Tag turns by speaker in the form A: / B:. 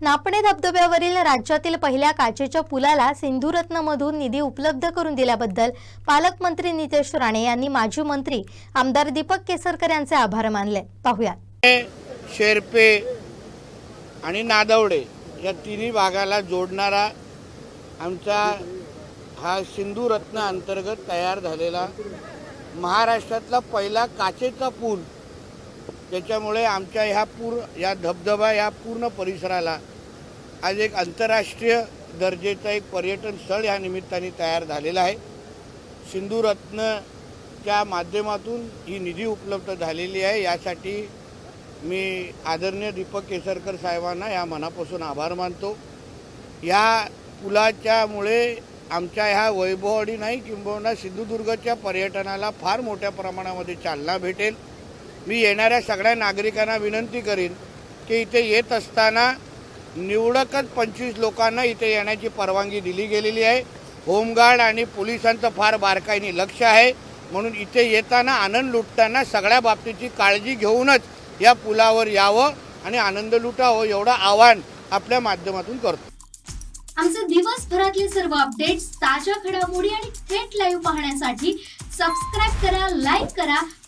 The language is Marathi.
A: नापणे धबधब्यावरील राज्यातील पहिल्या काचेच्या पुलाला सिंधुरत्नमधून निधी उपलब्ध करून दिल्याबद्दल पालकमंत्री नितेश राणे यांनी माजी मंत्री आमदार दीपक केसरकर यांचे आभार मानले. पाहुयात.
B: शेरपे आणि नादवडे या तिन्ही भागाला जोडणारा आमचा हा सिंधुरत्न अंतर्गत तयार झालेला महाराष्ट्रातला पहिला काचेचा पूल त्याच्यामुळे आमच्या ह्या पूर या धबधबा या पूर्ण परिसराला आज एक आंतरराष्ट्रीय दर्जेचं एक पर्यटन स्थळ या निमित्ताने तयार झालेलं आहे. सिंधुरत्नच्या माध्यमातून ही निधी उपलब्ध झालेली आहे. यासाठी मी आदरणीय दीपक केसरकर साहेबांना या मनापासून आभार मानतो. या पुलाच्यामुळे आमच्या ह्या वैभववाडी नाही किंबहुना सिंधुदुर्गच्या पर्यटनाला फार मोठ्या प्रमाणामध्ये चालना भेटेल. मी येणाऱ्या सगळ्या नागरिकांना विनंती करीन की इथे येत असताना निवडकच पंचवीस लोकांना इथे येण्याची परवानगी दिली गेलेली आहे. होमगार्ड आणि पोलिसांचं फार बारकाईने लक्ष आहे. म्हणून इथे येताना आनंद लुटताना सगळ्या बाबतीची काळजी घेऊनच या पुलावर यावं आणि आनंद लुटावं एवढं आव्हान आपल्या माध्यमातून करतो.
C: आमचे दिवसभरातले सर्व अपडेट्स ताज्या घडामोडी आणि थेट लाईव्ह पाहण्यासाठी सबस्क्राईब करा लाईक करा